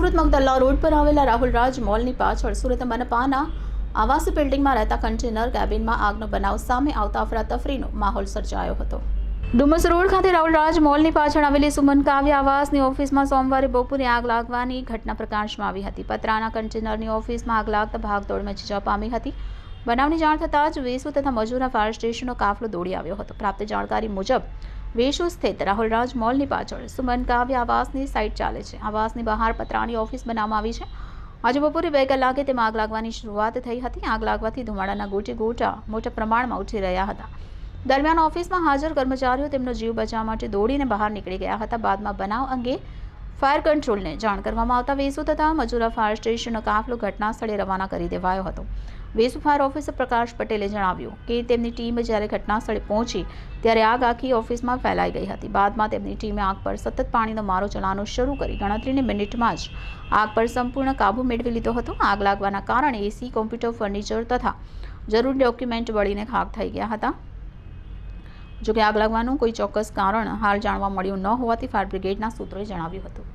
Surat Magdalla road પર આવેલા રાહુલ રાજ મોલની પાછળ સુરત મનપાના આવાસ બિલ્ડિંગમાં રહેતા કન્ટેનર કેબિનમાં આગનો બનાવ સામે આવતા અફરાતફરીનો માહોલ સર્જાયો હતો. ડુમસ રોડ ખાતે રાહુલ રાજ મોલની પાછળ આવેલી સુમન કાવ્ય આવાસની ઓફિસમાં સોમવારે બપોરે આગ લાગવાની ઘટના પ્રકાશમાં આવી હતી. પતરાના કન્ટેનરની ઓફિસમાં આગ લાગતા ભાગદોડ મચી જવા પામી હતી. બનાવની જાણ થતાં જ વેસુ તથા મજૂરના ફાયર સ્ટેશનનો કાફલો દોડી આવ્યો હતો. પ્રાપ્ત જાણકારી મુજબ વેશુ સ્થિત રાહુલરાજ મોલની પાછળ. સુમન કાવ્ય આવાસની સાઇટ ચાલે છે. આવાસની બહાર પતરાની ઓફિસ બનાવવામાં આવી છે. આજે બપોરે બે કલાકે તેમાં આગ લાગવાની શરૂઆત થઈ હતી. આગ લાગવાથી ધુમાડાના ગોટે ગોટા મોટા પ્રમાણમાં ઉઠી રહ્યા હતા. દરમિયાન ઓફિસમાં હાજર કર્મચારીઓ તેમનો જીવ બચાવવા માટે દોડીને બહાર નીકળી ગયા હતા. બાદમાં બનાવ અંગે ફાયર કંટ્રોલને જાણ કરવામાં આવતા વેસુ તથા મજુરા ફાયર સ્ટેશનનો કાફલો ઘટના સ્થળે રવાના કરી દેવાયો હતો. વેસુ ફાયર ઓફિસર પ્રકાશ પટેલે જણાવ્યું કે તેમની ટીમ જ્યારે ઘટના સ્થળે પહોંચી, ત્યારે આગ આખી ઓફિસમાં ફેલાઈ ગઈ હતી. બાદમાં તેમની ટીમે આગ પર સતત પાણીનો મારો ચલાવવાનું શરૂ કરી ગણતરીની મિનિટમાં જ આગ પર સંપૂર્ણ કાબુ મેળવી લીધો હતો. આગ લાગવાના કારણે એસી, કોમ્પ્યુટર, ફર્નિચર તથા જરૂરી ડોક્યુમેન્ટ બળીને ખાક થઈ ગયા હતા. જોકે આગ લાગવાનું કોઈ ચોક્કસ કારણ હાલ જાણવા મળ્યું ન હોવાથી ફાયર બ્રિગેડના સૂત્રોએ જણાવ્યું હતું.